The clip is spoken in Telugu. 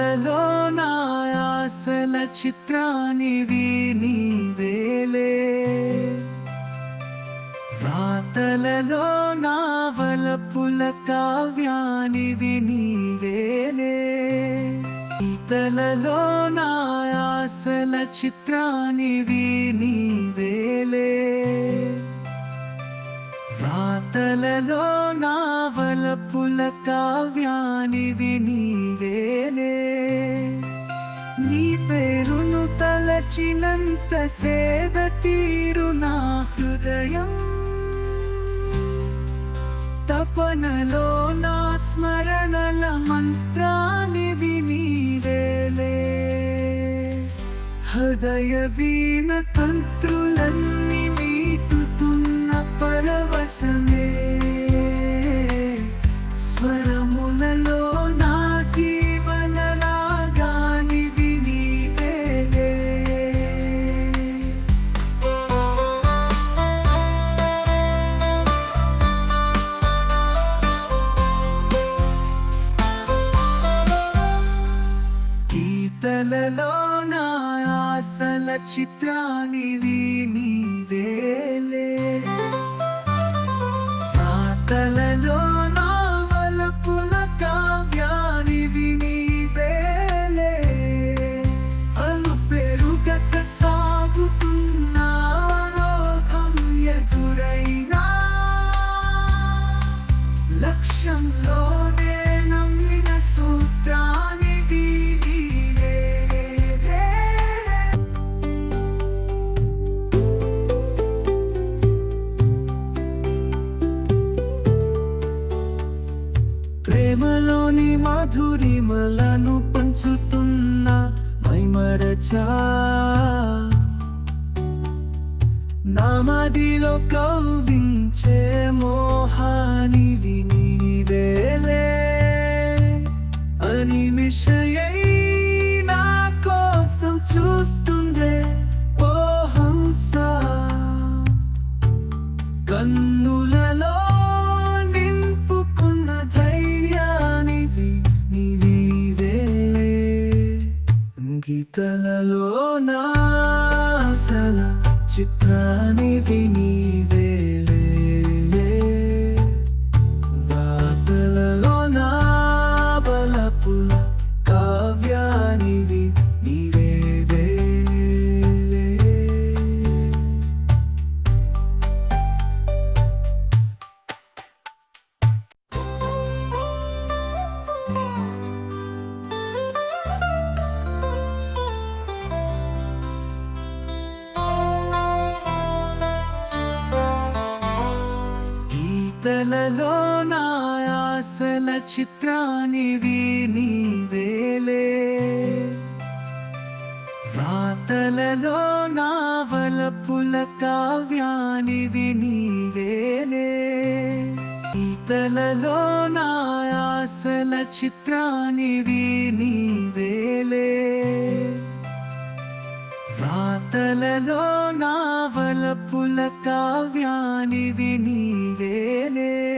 గీతలలో నా ఆశల చిత్రానివి నీవేలే రాతలలో నా వలపుల కావ్యానివి నీవేలే గీతలలో నా ఆశల చిత్రానివి నీవేలే రాతలలో నా వలపుల కావ్యానివి నీవేలే నీ పేరును తలచినంత సేద తీరు నా హృదయం. తపనలో నా స్మరణల మంత్రానివి నీవేలే హృదయ వీణ తంత్రులన్నీ మీటుతున్న పరవశమే. స్వరములలో నా జీవన రాగానివి నీవేలే గీతలలో నా ఆశల చిత్రానివి నీవేలే ప్రేమలోని మాధురిమలను పంచుతున్న మైమరచా. నామదిలో కవ్వించే మోహానివి అని అనిమిషయై నా కోసం చూస్తుందే ఓ హంస. గీతలలో నాసల చిత్రాన్ని నీవేలే గీతలలో నా ఆశల చిత్రానివి నీవేలే రాతలలో నా వలపుల కావ్యానివి నీవేలే గీతలలో నా ఆశల చిత్రానివి నీవేలే రాతలలో నా వలపుల కావ్యానివి నీవేలే